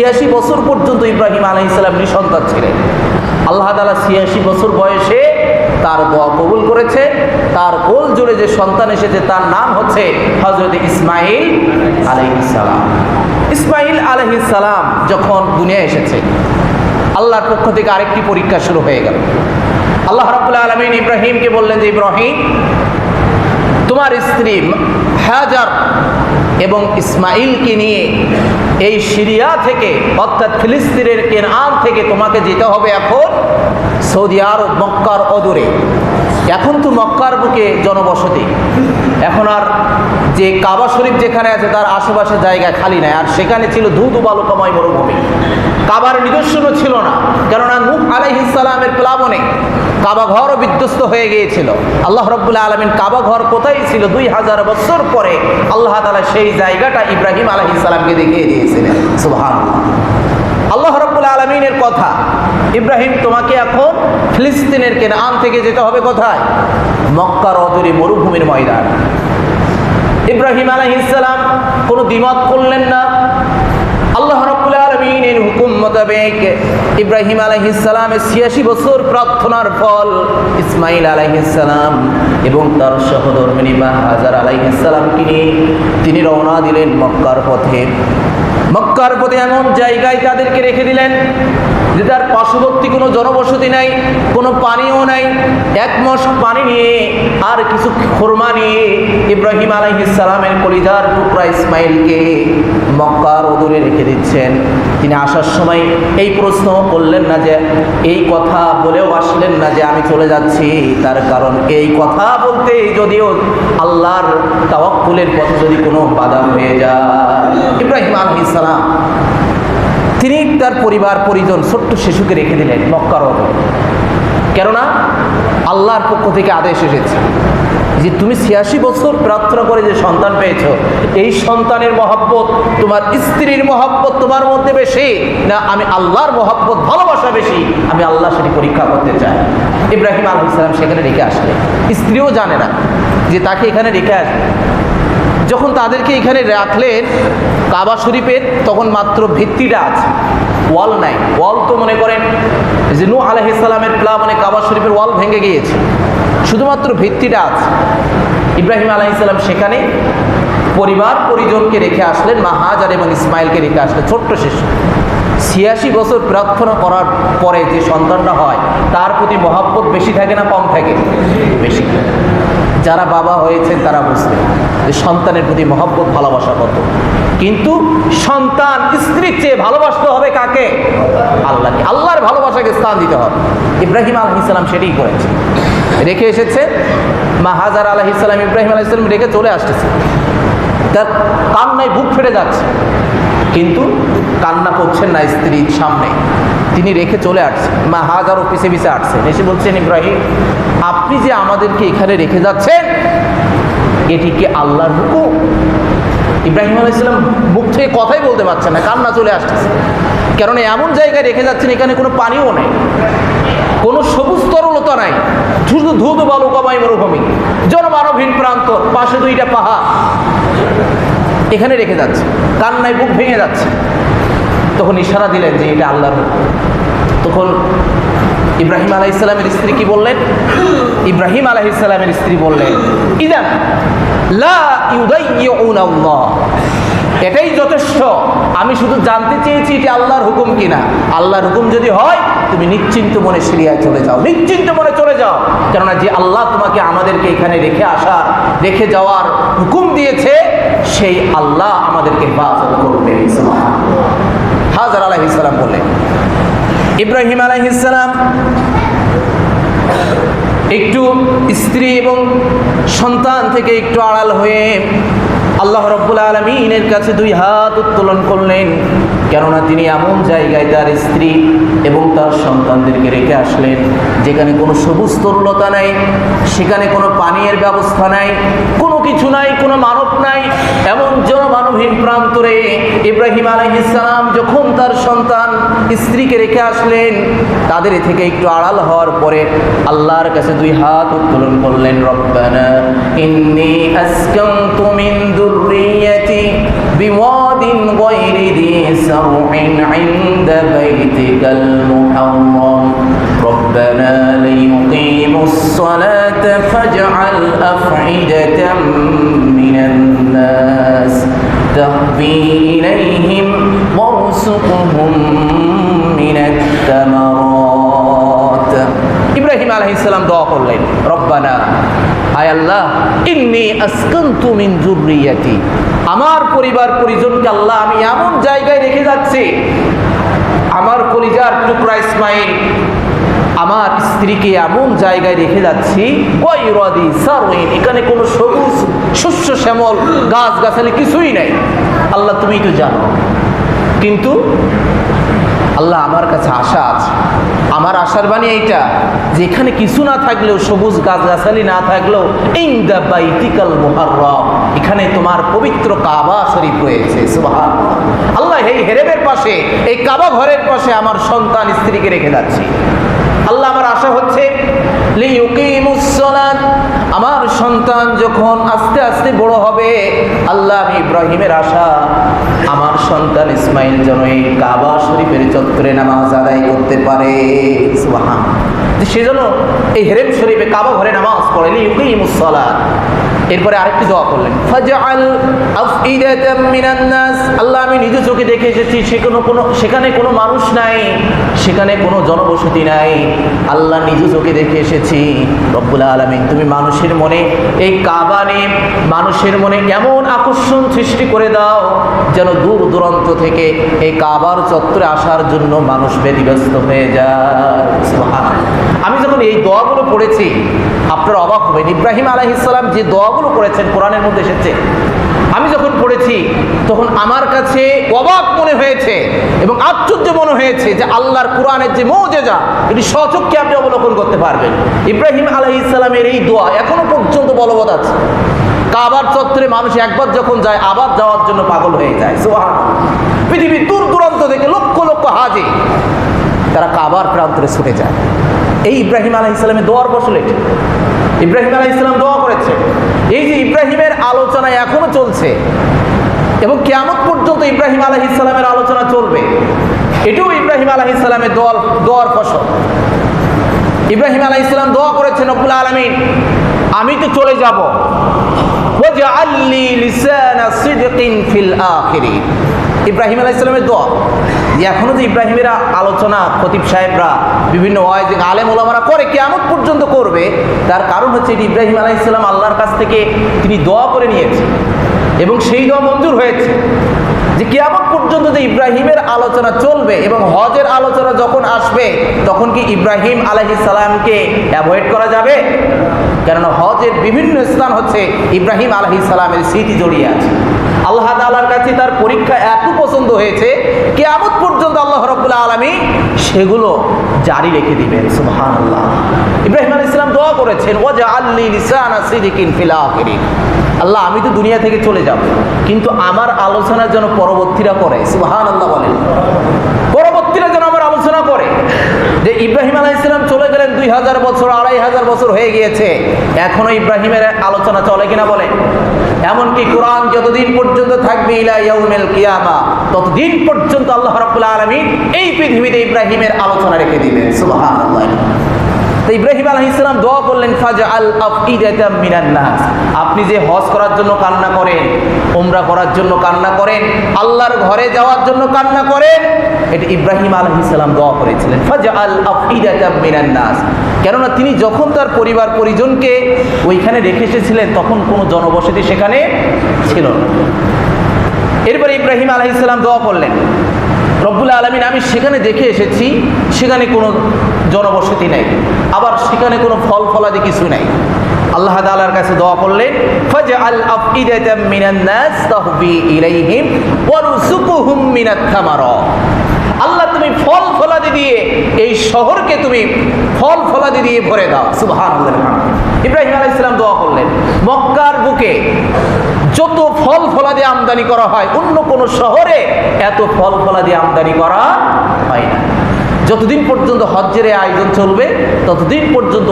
ছিয়াশি বছর পর্যন্ত ইব্রাহিম আলহ ইসলাম নিঃসন্তান ছিলেন। আল্লাহ তালা ছিয়াশি বছর বয়সে তার দোয়া কবুল করেছে। তার কোল জুড়ে যে সন্তান এসেছে, তার নাম হচ্ছে হজরত ইসমাইল আলহিসাল্লাম ইসমাইল আলহিসাল্লাম যখন দুনিয়া এসেছে, আল্লাহর পক্ষ থেকে আরেকটি পরীক্ষা শুরু হয়ে গেল। আল্লাহ রাবুল্লাহ আলমিন ইব্রাহিমকে বললেন যে, ইব্রাহিম, তোমার স্ত্রী হাজার এবং ইসমাইলকে নিয়ে এই সিরিয়া থেকে, অর্থাৎ ফিলিস্তিনের কেনান থেকে তোমাকে যেতে হবে এখন সৌদি আরব, মক্কার অদূরে। এখন তো মক্কার বুকে জনবসতি। এখন আর যে কাবা শরীফ যেখানে আছে, তার আশেপাশে জায়গা খালি নাই। আর সেখানে ছিল ধুধু, বালুকাময় মরুভূমি। কাবার নিদর্শনও ছিল না। কেননা নূহ আলাইহিসসালামের প্লাবনে কাবা ঘরও বিধ্বস্ত হয়ে গিয়েছিল। আল্লাহ রব্বুল্লাহ আলমিন কাবা ঘর কোথায় ছিল দুই হাজার বছর পরে আল্লাহ তালা সেই জায়গাটা ইব্রাহিম আলহিসাল্লামকে দেখিয়ে দিয়েছিলেন। সুবহান আল্লাহ রব্বুল আলমিনের কথা। ইব্রাহিম, তোমাকে এখন ফিলিস্তিনের কেনান থেকে যেতে হবে কোথায়? মক্কার অদূরে মরুভূমির ময়দান। ইব্রাহিম আলহিসাল্লাম কোনো দ্বিমত করলেন না। আল্লাহ রব্বুল আলমিনের হুকুম মোতাবেক ইব্রাহিম আলহিসাল্লামের ছিয়াশি বছর প্রার্থনার ফল ইসমাইল আলহিসাল্লাম এবং তার সহধর্মিনী বা হাজার আলাইহিসাল্লামকে নিয়ে তিনি রওনা দিলেন মক্কার পথে। মক্কার প্রতি এমন জায়গায় তাদেরকে রেখে দিলেন যে তার পার্শ্ববর্তী কোনো জনবসতি নাই, কোনো পানীয় নাই এক মশ পানি নিয়ে আর কিছু খোরমা নিয়ে ইব্রাহিম আলাইহিসালামের কলিজার টুকরা ইসমাইলকে মক্কার অদূরে রেখে দিচ্ছেন। তিনি আসার সময় এই প্রশ্ন করলেন না যে, এই কথা বলেও আসলেন না যে আমি চলে যাচ্ছি। তার কারণ এই কথা বলতে যদিও আল্লাহর তাওয়াক্কুলের পথে যদি কোনো বাধা হয়ে যায়। ইব্রাহিম আলহিসালাম তিনি তার পরিবার, পরিজন, ছোট্ট শিশুকে রেখে দিলেন মক্কার অদূরে কেননা আল্লাহর পক্ষ থেকে আদেশ এসেছে যে তুমি ছিয়াশি বছর প্রার্থনা করে যে সন্তান পেয়েছ, এই সন্তানের মহব্বত তোমার স্ত্রীর মহব্বত তোমার মধ্যে বেশি না আমি আল্লাহর মহব্বত, ভালোবাসা বেশি, আমি আল্লাহ সেটি পরীক্ষা করতে চাই। ইব্রাহিম আলহ ইসলাম সেখানে রেখে আসলে। স্ত্রীও জানে না যে তাকে এখানে রেখে আসবে। যখন তাদেরকে এখানে রাখলেন কাবা শরীফের, তখন মাত্র ভিত্তিটা আছে। ওয়াল নাই। ওয়াল তো মনে করেন যে নু আলহিসাল্লামের প্লাবনে কাবা শরীফের ওয়াল ভেঙে গিয়েছে। শুধুমাত্র ভিত্তিটা আছে। ইব্রাহিম আলাইসাল্লাম সেখানে পরিবার, পরিজনকে রেখে আসলেন, মা হাজার এবং ইসমাইলকে রেখে আসলেন, ছোট্ট শিশু। ছিয়াশি বছর প্রার্থনা করার পরে যে সন্তানটা হয়, তার প্রতি মহাব্বত বেশি থাকে না কম থাকে? বেশি। যারা বাবা হয়েছেন, তারা বুঝতেন যে সন্তানের প্রতি মহব্বত, ভালোবাসা কত। কিন্তু সন্তান স্ত্রীর চেয়ে ভালোবাসতে হবে কাকে? আল্লাহকে। আল্লাহর ভালোবাসাকে স্থান দিতে হবে। ইব্রাহিম আলহ ইসলাম সেটাই করেছে। রেখে এসেছে। মা হাজার আলহ ইসলাম ইব্রাহিম আলহ ইসলাম রেখে চলে আসতেছে। তার কান্নায় বুক ফেটে যাচ্ছে। কিন্তু কান্না করছেন না স্ত্রীর সামনে। তিনি রেখে চলে আসছেন মা হাজারও পিছে পিছে আসছেন এসে বলছেন, ইব্রাহিম, আপনি যে আমাদেরকে এখানে রেখে যাচ্ছেন, এটি কি আল্লাহর হুকুম? ইব্রাহিম আলাইসালাম মুখ থেকে কথাই বলতে পারছেন না, কান্না চলে আসতেছে। কারণ এমন জায়গায় রেখে যাচ্ছেন, এখানে কোনো পানিও নেই, কোনো সবুজ তরলতা নাই, শুধু ধুধ বালুকামাই মরুভূমি। জনমানবহীন প্রান্ত, পাশে দুইটা পাহাড়, এখানে রেখে যাচ্ছে। কান্নায় বুক ভেঙে যাচ্ছে। তখন ইশারা দিলেন যে এটা আল্লাহর তখন ইব্রাহিম আলাহ ইসলামের স্ত্রী কি বললেন? ইব্রাহিম আলাহ ইসলামের স্ত্রী বললেন, ইদান এটাই যথেষ্ট। আমি শুধু জানতে চেয়েছি এটা আল্লাহর হুকুম কিনা। আল্লাহর হুকুম যদি হয়, তুমি নিশ্চিন্ত মনে সিরিয়ায় চলে যাও। নিশ্চিন্ত মনে চলে যাও। কেননা যে আল্লাহ তোমাকে আমাদেরকে এখানে রেখে আসার, রেখে যাওয়ার হুকুম দিয়েছে, সেই আল্লাহ আমাদেরকে হেফাজত করবে। হাজার আলাইসালাম বললেন। ইব্রাহিম আলাইহিসালাম একটু স্ত্রী এবং সন্তান থেকে একটু আড়াল হয়ে আল্লাহ রব্বুল আলমিনের কাছে দুই হাত উত্তোলন করলেন, কেননা তিনি এমন জায়গায় তার স্ত্রী এবং তার সন্তানদেরকে রেখে আসলেন, যেখানে কোনো সবুজ তরুলতা নাই, সেখানে কোনো পানীয়ের ব্যবস্থা নাই, কোনো কিছু নাই, কোনো মানব নাই। এমন জনমানবহীন প্রান্তরে ইব্রাহিম আলহিসাম যখন তার সন্তান স্ত্রীকে রেখে আসলেন, তাদের থেকে একটু আড়াল হওয়ার পরে আল্লাহর কাছে দুই হাত উত্তোলন করলেন, রব্বানা ইন্নি الذرية بواد غير ذي سرع عند بيتك المحرم. ربنا ليقيموا الصلاة فاجعل أفعدة من الناس. تهوي إليهم وارزقهم من الثمرات. ইব্রাহিম আলাইহিসসালাম দোয়া করলেন, রব্বানা আয় আল্লাহ, ইন্নি আসকানতু মিন যুররিয়াতি। আমার পরিবার পরিজনকে আল্লাহ, আমি এমন জায়গায় রেখে যাচ্ছি, আমার কলিজার টুকরা ইসমাইল, আমার স্ত্রীকে এমন জায়গায় রেখে যাচ্ছি এখানে কোনো সবুজ, শস্য শ্যামল গাছ গাছালি কিছুই নাই। আল্লাহ, তুমি তো জানো। কিন্তু আল্লাহ, আমার কাছে আশা আছে। আমার আশার বাণী এইটা যে এখানে কিছু না থাকলেও, সবুজ গাছগাছালি না থাকলেও, ইন্দা বাইতিকাল মুহাররম, এখানে তোমার পবিত্র কাবা শরীফ রয়েছে, সুবহানাল্লাহ। আল্লাহ এই হেরেবের পাশে, এই কাবা ঘরের পাশে আমার সন্তান, স্ত্রীকে রেখে যাচ্ছি। আল্লাহ আমার আশা হচ্ছে লিইউকিমুস সালাত আমার সন্তান যখন আস্তে আস্তে বড় হবে, আল্লাহ আমি ইব্রাহিমের আশা, আমার সন্তান ইসমাইল যেন এই কাবা শরীফের চত্বরে নামাজ আদায় করতে পারে। যে সে যেন এই হেরেম শরীফে কাবা ঘরে নামাজ পড়ে লিইউকিমুস সালাত। এরপরে আরেকটি দোয়া করলেন আল্লাহ, আমি নিজ চোখে দেখে এসেছি, সেখানে কোনো সেখানে কোনো মানুষ নাই, সেখানে কোনো জনবসতি নাই। আল্লাহ নিজ চোখে দেখে এসেছি, রব্বুল আলামিন। তুমি মানুষের মনে, এই কাবানে মানুষের মনে এমন আকর্ষণ সৃষ্টি করে দাও, যেন দূর দূরান্ত থেকে এই কাবার চত্বরে আসার জন্য মানুষ ব্যতিব্যস্ত হয়ে যায়। আমি যখন এই দোয়াগুলো পড়েছি, আপনারা অবাক হবেন। ইব্রাহিম আলাইহিসসালাম যে দোয়াগুলো করেছেন কোরআনের মধ্যে এসেছে। আমি যখন পড়েছি, তখন আমার কাছে অবাক মনে হয়েছে এবং আশ্চর্য মনে হয়েছে যে আল্লাহর কোরআনের যে মৌজেজা, এটি সচক্ষে আপনি অবলোকন করতে পারবেন। ইব্রাহিম আলহ ইসলামের এই দোয়া এখনও পর্যন্ত বলবৎ আছে। কাবার চত্বরে মানুষ একবার যখন যায়, আবার যাওয়ার জন্য পাগল হয়ে যায়। পৃথিবীর দূর দূরান্ত থেকে লক্ষ লক্ষ হাজি তারা কাবার প্রান্তরে ছুটে যায়। এই ইব্রাহিম আলাহ ইসলামের দোয়ার এটি ইব্রাহিম আলাহ ইসলাম দোয়া করেছে। এই যে ইব্রাহিমের আলোচনা এখনও চলছে এবং কেমন পর্যন্ত ইব্রাহিম আলাহ ইসলামের আলোচনা চলবে, এটাও ইব্রাহিম আলাহ ইসলামের দোয়ার দোয়ার ফসল। ইব্রাহিম আলাহ ইসলাম দোয়া করেছেন রব্বুল আলমিন, আমি তো চলে যাব। ইব্রাহিম আলাহ ইসলামের দোয়া। এখনও যে ইব্রাহিমের আলোচনা খতিব সাহেবরা বিভিন্ন ওয়াইজ আলেম ওলামারা করে কেমন পর্যন্ত করবে, তার কারণ হচ্ছে এটি ইব্রাহিম আলাহ ইসলাম আল্লাহর কাছ থেকে তিনি দোয়া করে নিয়েছেন এবং সেই দোয়া মঞ্জুর হয়েছে যে কিয়ামত পর্যন্ত যে ইব্রাহিমের আলোচনা চলবে এবং হজের আলোচনা যখন আসবে, তখন কি ইব্রাহিম আলহি অ্যাভয়েড করা যাবে? কেননা হজের বিভিন্ন স্থান হচ্ছে ইব্রাহিম আলহি স্মৃতি জড়িয়ে আছে। আল্লাহ তাআলার কাছে তার পরীক্ষা এত পছন্দ হয়েছে পর্যন্ত আল্লাহ আলমী সেগুলো জারি রেখে দিবেন, সুবহানাল্লাহ। ইব্রাহিম আলাইহিস সালাম দোয়া করেছেন ফিল আল্লাহ, আমি তো দুনিয়া থেকে চলে যাব, কিন্তু আমার আলোচনার জন্য পরবর্তীরা করে সুহান আল্লাহ বলেন। পরবর্তীরা যেন আমার আলোচনা করে, যে ইব্রাহিম আলাহ ইসলাম চলে দুই হাজার বছর, আড়াই হাজার বছর হয়ে গিয়েছে। এখনও ইব্রাহিমের আলোচনা চলে কিনা বলে? এমনকি কোরআন যতদিন পর্যন্ত থাকবে ইলা কিয়ামা, ততদিন পর্যন্ত আল্লাহ রাব্বুল আলামিন এই পৃথিবীতে ইব্রাহিমের আলোচনা রেখে দিবেন। সুবহানাল্লাহ। তো ইব্রাহিম আলহ ইসলাম দোয়া করলেন ফাজা আল আফইদাতাম মিনান নাস। আপনি যে হজ করার জন্য কান্না করেন, উমরা করার জন্য কান্না করেন, আল্লাহর ঘরে যাওয়ার জন্য কান্না করেন, এটি ইব্রাহিম আলহ ইসলাম দোয়া করেছিলেন ফাজা আল আফইদাতাম মিনান নাস। কেননা তিনি যখন তার পরিবার পরিজনকে ওইখানে রেখে এসেছিলেন, তখন কোনো জনবসতি সেখানে ছিল না। এরপরে ইব্রাহিম আলহ ইসলাম দোয়া করলেন রব্বুল আলমিন, আমি সেখানে দেখে এসেছি, সেখানে কোনো জনবসতি নেই, আবার সেখানে কোনো ফল ফলাদি কিছু নেই। আল্লাহ তাআলার কাছে দোয়া করলেন আল্লাহ, তুমি ফল ফলাদি দিয়ে এই শহরকে তুমি ফল ফলাদি দিয়ে ভরে দাও। সুবহানাল্লাহ। ইব্রাহিম আলাইহিস সালাম দোয়া করলেন, মক্কার বুকে যত ফল ফলাদি আমদানি করা হয়, অন্য কোন শহরে এত ফল ফলাদি আমদানি করা হয় না। যতদিন পর্যন্ত হজ্জের আয়োজন চলবে, ততদিন পর্যন্ত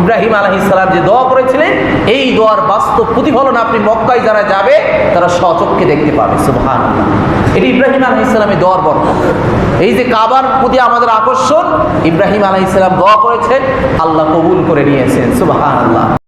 ইব্রাহিম আলাইহিস সালাম যে দোয়া করেছিলেন, এই দোয়ার বাস্তব প্রতিফলন আপনি মক্কায় যারা যাবে, তারা স্বচক্ষে দেখতে পাবে, সুবহানাল্লাহ। এটি ইব্রাহিম আলাইহিস সালামের দোয়ার বরকত এই যে কাবার প্রতি আমাদের আকর্ষণ, ইব্রাহিম আলাইহিস সালাম দোয়া করেছেন, আল্লাহ কবুল করে নিয়েছেন, সুবহানাল্লাহ।